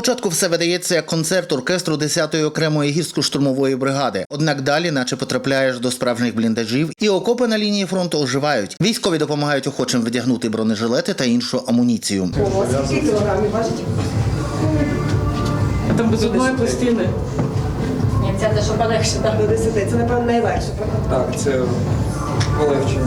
все видається як концерт оркестру 10-ї окремої гірсько-штурмової бригади. Однак далі, наче потрапляєш до справжніх бліндажів, і окопи на лінії фронту оживають. Військові допомагають охочим вдягнути бронежилети та іншу амуніцію. О, скільки кілограмів важить? Там без одної пластини. Ні, це те, що полегше, так. До 10. Це, напевно, найлегше, правда? Так, це полегшення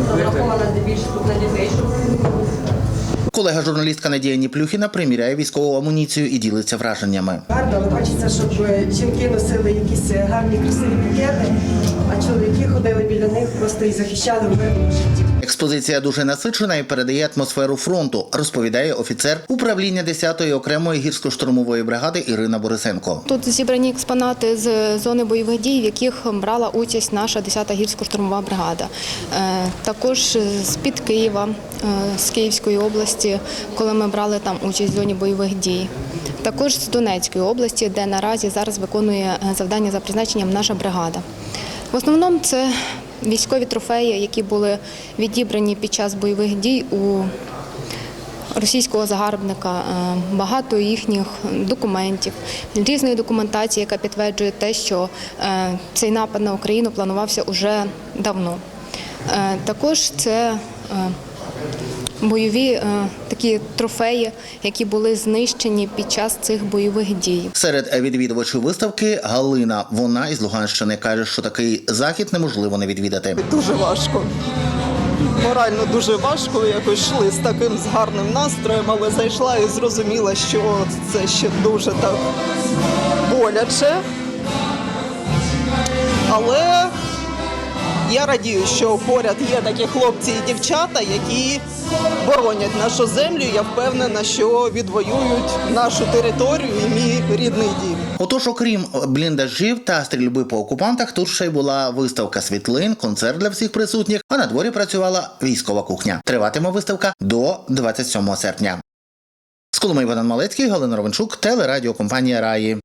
Колега журналістка Надія Ніплюхіна приміряє військову амуніцію і ділиться враженнями. Гарно, хочеться, щоб е, жінки носили якісь е, гарні красиві пікети, а чоловіки ходили біля них просто і захищали в житті. Експозиція дуже насичена і передає атмосферу фронту, розповідає офіцер управління 10-ї окремої гірсько-штурмової бригади Ірина Борисенко. Тут зібрані експонати з зони бойових дій, в яких брала участь наша 10-та гірсько-штурмова бригада. Е, Також з-під Києва, е, з Київської області, коли ми брали там участь в зоні бойових дій. Також з Донецької області, де наразі зараз виконує е, завдання за призначенням наша бригада. В основному це військові трофеї, які були відібрані під час бойових дій у російського загарбника, е, багато їхніх документів, різної документації, яка підтверджує те, що е, цей напад на Україну планувався уже давно. Е, Також це бойові е, такі трофеї, які були знищені під час цих бойових дій. Серед відвідувачів виставки Галина. Вона із Луганщини каже, що такий захід неможливо не відвідати. Дуже важко. Морально дуже важко. Якось йшли з таким з гарним настроєм, але зайшла і зрозуміла, що це ще дуже так боляче. Але я радію, що поряд є такі хлопці і дівчата, які боронять нашу землю. Я впевнена, що відвоюють нашу територію і мій рідний дім. Отож, окрім бліндажів та стрільби по окупантах, тут ще й була виставка світлин, концерт для всіх присутніх. А на дворі працювала військова кухня. Триватиме виставка до 27 серпня. З Коломиї Богдан Малецький, Галина Ровенчук, телерадіокомпанія Раї.